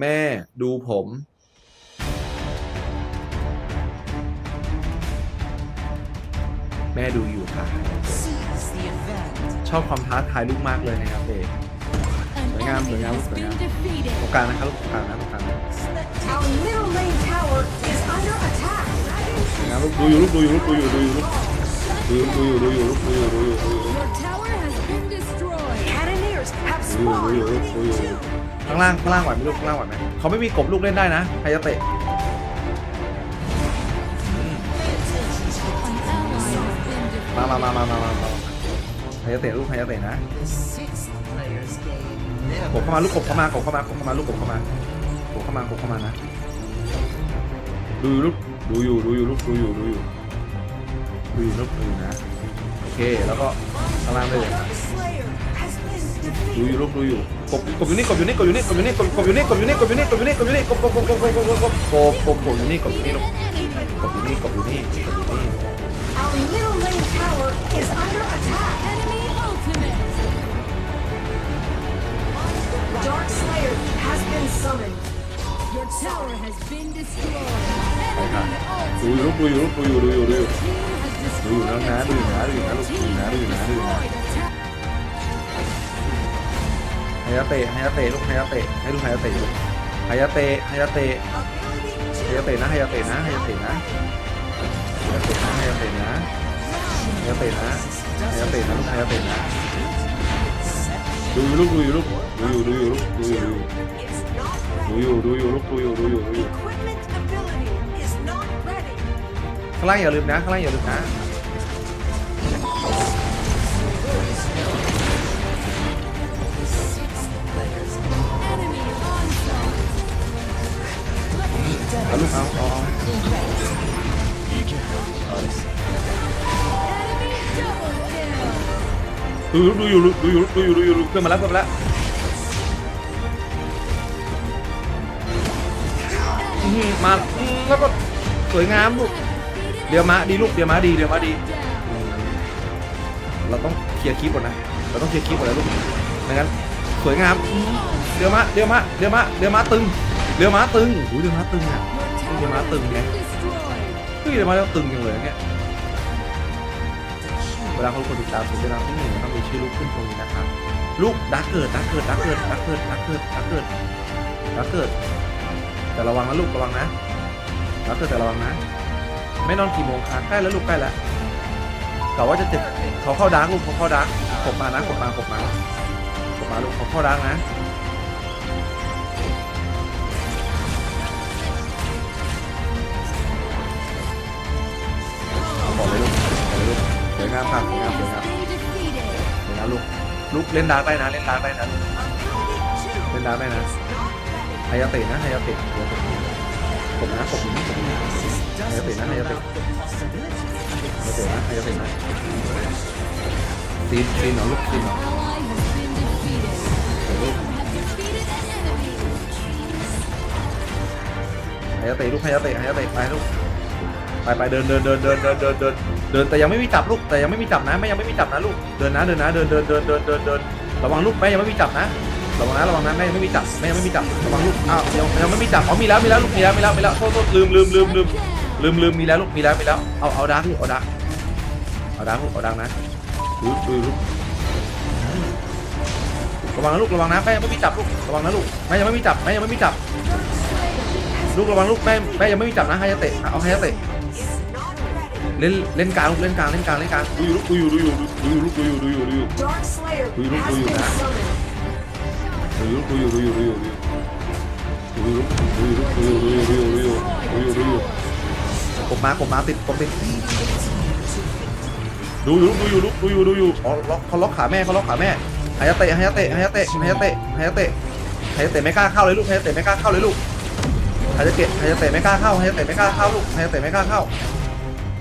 แม่ดูผมแม่ดูอยู่ค่ะ Seize the event. ชอบความท้าทายลูกมากเลยนะครับเอก An Sợi ngam, sợi enemy ngam, has sợi been ngam. defeated. ตรงกลางนะครับลูกตรงกลางนะตรงกลางนะ Our middle lane tower is under attack. งานลูกดูอยู่ลูกดูอยู่ลูกดูอยู่ดูอยู่ลูกดูอยู่ดูอยู่ดูอยู่ลูกดูอยู่ดูอยู่ดูอยู่ Your tower has been destroyed. Cannoneers have ดูอยู่ spawned ดูอยู่ลูกดูอยู่ within two. ข้างล่างข้างล่างไหวไหมลูกข้างล่างไหวไหมเขาไม่มีกบลูกเล่นได้นะใครจะเตะ An ally has been defeated. มามามามามามามาใครจะเตะลูกใครจะเตะนะ The sixth player's game กบ never เข้ามาลูกกบเข้ามากบเข้ามากบเข้ามาลูกกบเข้ามากบเข้ามากบเข้ามานะดูอยู่ลูกดูอยู่ดูอยู่ลูกดูอยู่ดูอยู่ ดูอยู่ลูกดูอยู่นะ โอเค แล้วก็ข้างล่างได้เลยดูอยู่ลูกดูอยู่กบกบอยู่นี่กบอยู่นี่กบอยู่นี่กบอยู่นี่กบกบอยู่นี่กบอยู่นี่กบอยู่นี่กบอยู่นี่กบอยู่นี่กบกบกบกบกบกบกบกบกบกบอยู่นี่กบอยู่นี่ลูก An enemy. กบอยู่นี่กบอยู่นี่กบอยู่นี่ดูอยู่ลูกดูอยู่ลูกดูอยู่ดูอยู่ดูอยู่ ดูอยู่นะนะดูอยู่นะดูอยู่นะลูกดูอยู่นะดูอยู่นะดูอยู่นะไฮยาเตะไฮยาเตะลูกไฮยาเตะให้ลูกไฮยาเตะลูกไฮยาเตะไฮยาเตะไฮยาเตะนะไฮยาเตะนะไฮยาเตะนะไฮยาเตะนะไฮยาเตะนะไฮยาเตะนะไฮยาเตะนะลูกไฮยาเตะนะดูอยู่ลูกดูอยู่ลูกดูอยู่ดูอยู่ลูกดูอยู่ดูอยู่ดูอยู่ดูอยู่ลูกดูอยู่ดูอยู่ดูอยู่ข้างล่างอย่าลืมนะข้างล่างอย่าลืมนะ เอาลูกเอาเอาเอาดูอยู่ดูอยู่ดูอยู่ดูอยู่ดูอยู่ดูเพื่อนมาแล้วเพื่อนมาแล้วอื้อหือมาอื้อแล้วก็สวยงามลูกเดี๋ยวมาดีลูกเดี๋ยวมาดีเดี๋ยวมาดี เราต้องเคลียร์คลิปก่อนนะเราต้องเคลียร์คลิปก่อนนะลูกไม่งั้นสวยงามเดี๋ยวมาเดี๋ยวมาเดี๋ยวมาเดี๋ยวมาตึงเดี๋ยวมาตึงอุ้ยเดี๋ยวมาตึงอะ Your Ui, tower má has từng been kìa. destroyed. เฮ้ยเดี๋ยวมาแล้วตึงจังเลยเนี่ยเวลาเขาคนติดตามผมจะนำที่หนึ่งนะครับมีชื่อลูกขึ้นตรงนี้นะครับลูกดักเกิดดักเกิดดักเกิดดักเกิดดักเกิดดักเกิดดักเกิด แต่ระวังนะลูกระวังนะดักเกิดแต่ระวังนะ ไม่นอนกี่โมงคะใกล้แล้วลูกใกล้แล้วกะว่าจะเจ็บเขาเข้าดักลูกเขาเข้าดักขบมานะขบมาขบมาขบมาลูกเขาเข้าดักนะ วยงามครับสวยงามสวยงามสวยงามลูกลูกเล่นดาร์กได้นะเล่นดาร์กได้นะเล่นดาร์กได้นะไฮยาเตะนะไฮยาเตะผมนะผมนะผมนะไฮยาเตะนะไฮยาเตะไฮยาเตะนะไฮยาเตะนะซีนซีนเหรอลูกซีนเอ Ally has been defeated. สวยลูกไฮยาเตะลูกไฮยาเตะไฮยาเตะไปลูก ไปไปเดินเดินเดินเดินเดินเดินเดินเดินแต่ยังไม่มีจับลูกแต่ยังไม่มีจับนะแม่ยังไม่มีจับนะลูกเดินนะเดินนะเดินเดินเดินเดินเดินเดินระวังลูกแม่ยังไม่มีจับนะระวังนะระวังนะแม่ยังไม่มีจับแม่ยังไม่มีจับระวังลูกอ้าวยังยังไม่มีจับอ๋อมีแล้วมีแล้วลูกมีแล้วมีแล้วมีแล้วโทษโทษลืมลืมลืมลืมลืมลืมมีแล้วลูกมีแล้วมีแล้วเอาเอาดักลูกเอาดักเอาดักลูกเอาดักนะดูดูลูกระวังนะลูกระวังนะแม่ยังไม่มีจับลูกระวังนะลูกแม่ยังไม่มีจับแม่ยังไม่มีจับลูกระวังลูกแม่แม่ยังไม่มีจับนะให้ยาเตะเอาให้ยาเตะ เล่นเล่นกลางลูกเล่นกลางเล่นกลางเล่นกลางดูอยู่ลูกดูอยู่ดูอยู่ดูอยู่ลูกดูอยู่ดูอยู่ดูอยู่ Dark Slayer Ui, lúc has ui, been đã. summoned. ดูอยู่ดูอยู่ดูอยู่ดูอยู่ดูอยู่ดูอยู่ดูอยู่ดูอยู่ดูอยู่ดูอยู่ดูอยู่ดูอยู่กบมากบมาติดกบติดดูอยู่ดูอยู่ดูอยู่ดูอยู่อ๋อล็อกเขาล็อกขาแม่เขาล็อกขาแม่หายาเตะหายาเตะหายาเตะหายาเตะหายาเตะหายาเตะไม่กล้าเข้าเลยลูกหายาเตะไม่กล้าเข้าเลยลูกหายาเตะหายาเตะไม่กล้าเข้าหายาเตะไม่กล้าเข้าลูกหายาเตะไม่กล้าเข้า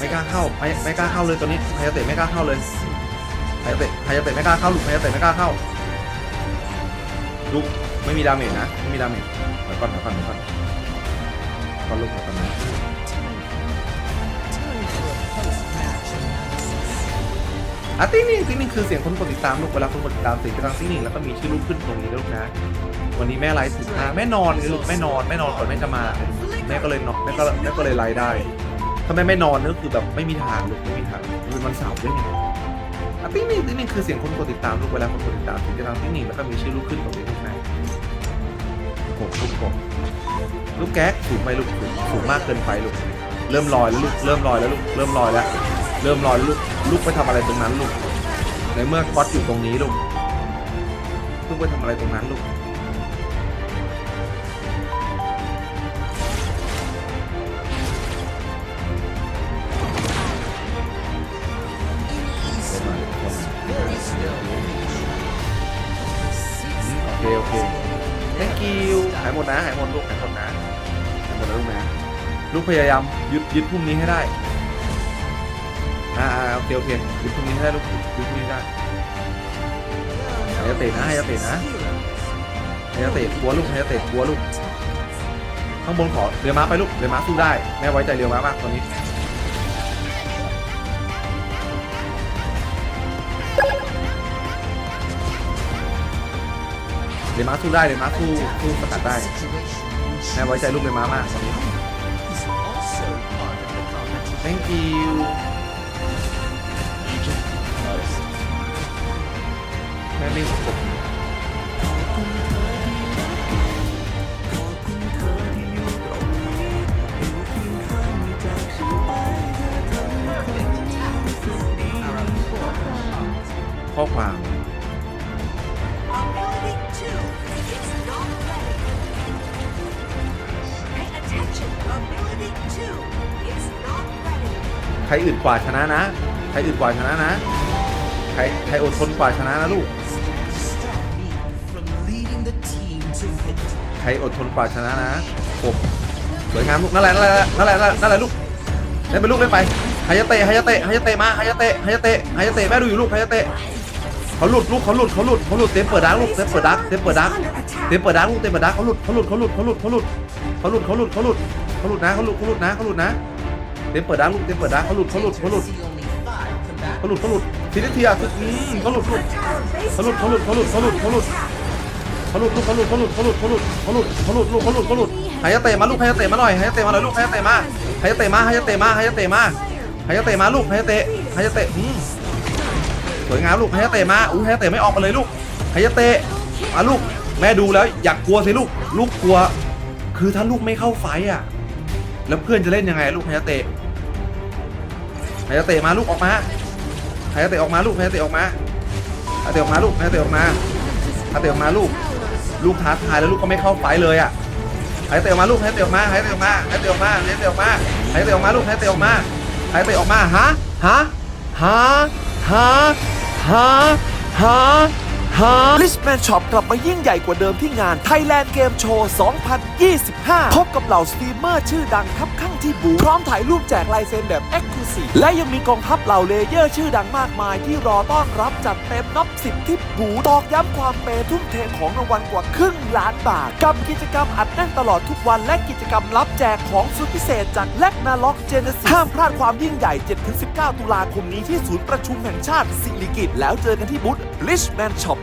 ไม่กล้าเข้าไม่ไม่กล้าเข้าเลยตัวนี้ฮายาเตะไม่กล้าเข้าเลยฮายาเตะฮายาเตะไม่กล้าเข้าลูกฮายาเตะไม่กล้าเข้าลูกไม่มีดาเมจนะไม่มีดาเมจเดี๋ยก่อนเดี๋ยก่อนเดี๋ยก่อนก่อนลูกเดี๋ยก่อนนะอะติ๊งนิ่งติ๊งนิ่งคือเสียงคนกดติดตามลูกเวลาคนกดติดตามเสียงจะดังติ๊งนิ่งแล้วก็มีชื่อลูกขึ้นตรงนี้ลูกนะ วันนี้แม่ไลฟ์ถึงอะแม่นอนลูกแม่นอนแม่นอนก่อนแม่จะมาแม่ก็เลยนอนแม่ก็แม่ก็เลยไลฟ์ได้ ถ้าแม่ไม่นอนก็คือแบบไม่มีทางลูกไม่มีทางมันเป็นวันเสาร์ด้วยไงอะติ๊งนิ่งติ๊งนิ่งคือเสียงคนกดติดตามลูกเวลาคนกดติดตามเสียงจะดังติ๊งนิ่งแล้วก็มีชื่อลูกขึ้นตรงนี้ลูกนะกบลูกกบลูกแก๊กสูงไปลูกสูงสูงมากเกินไปลูกเริ่มลอยแล้วลูกเริ่มลอยแล้วลูกเริ่มลอยแล้ว เริ่มลอยลูกลูกไปทำอะไรตรงนั้นลูกในเมื่อก๊อตอยู่ตรงนี้ลูกลูกไปทำอะไรตรงนั้นลูก พยายามยึดยึดพรุ่งนี้ให้ได้อ่าโอเคโอเคยึดพรุ่งนี้ให้ได้ลูกยึดพรุ่งนี้ได้ Hãy tỉ nè, hãy tỉ nè. ไฮยาเตะกลัวลูกไฮยาเตะกลัวลูกข้างบนขอเรือม้าไปลูกเรือม้าสู้ได้แม่ไว้ใจเรือม้ามากตอนนี้เรือม้าสู้ได้เรือม้าสู้สู้สกัดได้แม่ไว้ใจลูกเรือม้ามากตอนนี้ thank you แม่ไม่กบข้อความ ครอื่นกว่าชนะนะ ใครอื่นกว่าชนะนะ ใครใครอดทนกว่าชนะนะลูก ใครอดทนกว่าชนะนะกบสวยงามลูกนั่นแหละนั่นแหละนั่นแหละนั่นแหละลูกเล่นไปลูกเล่นไปฮายาเตะฮายาเตะฮายาเตะมาฮายาเตะฮายาเตะฮายาเตะแม่ดูอยู่ลูกฮายาเตะเขาหลุดลูกเขาหลุดเขาหลุดเขาหลุดเต็มเปิดดักลูกเต็มเปิดดักเต็มเปิดดักเต็มเปิดดักลูกเต็มเปิดดักเขาหลุดเขาหลุดเขาหลุดเขาหลุดเขาหลุดเขาหลุดเขาหลุดเขาหลุดเขาหลุดนะเขาหลุดเขาหลุดนะเขาหลุดนะ เต็มเปิดดักลูกเต็มเปิดดักเขาหลุดเขาหลุดเขาหลุดเขาหลุดเขาหลุดทีนี้ทีอะคืออืมเขาหลุดลูก The tower base Salute, salute, salute, salute, salute. attack. เขาหลุดลูกเขาหลุดเขาหลุดเขาหลุดเขาหลุดเขาหลุดเขาหลุดลูกเขาหลุดเขาหลุดหายเตะมาลูกหายเตะมาหน่อยหายเตะมาหน่อยลูกหายเตะมาหายเตะมาหายเตะมาหายเตะมาหายเตะมาลูกหายเตะหายเตะอืมสวยงามลูกหายเตะมาอู้หายเตะไม่ออกมาเลยลูกหายเตะมาลูกแม่ดูแล้วอยากกลัวสิลูกลูกกลัว คือถ้าลูกไม่เข้าไฟอะ แล้วเพื่อนจะเล่นยังไงลูกหายเตะ หายาเตะมาลูกออกมาหายาเตะออกมาลูกหายาเตะออกมาหายาเตะออกมาลูกหายาเตะออกมาหายาเตะออกมาลูก ลูกท้าทายแล้วลูกก็ไม่เข้าไฟเลยอะหายเตะออกมาลูกหายเตะออกมาหายเตะออกมาหายเตะออกมาหายเตะออกมาหายเตะออกมาลูกหายเตะออกมาหายเตะออกมาฮะฮะฮะฮะฮะฮะ ฮะลิชแมนช็อปกลับมายิ่งใหญ่กว่าเดิมที่งาน Thailand Game Show 2025 พบกับเหล่าสตรีมเมอร์ชื่อดังทับข้างที่บูธพร้อมถ่ายรูปแจกลายเซ็นแบบ e x c l u s i v e และยังมีกองทัพเหล่าเลเยอร์ชื่อดังมากมายที่รอต้อนรับจัดเต็มนับสิบที่บูธตอกย้ำความเปย์ทุ่มเทของรางวัลกว่าครึ่งล้านบาท กับกิจกรรมอัดแน่นตลอดทุกวันและกิจกรรมรับแจกของสุดพิเศษจากแลกนาล็อกเจเนซิห้ามพลาดความยิ่งใหญ่ 7-19 ตุลาคมนี้ที่ศูนย์ประชุมแห่งชาติสิริกิติ์แล้วเจอกันที่บูธ Richman Shop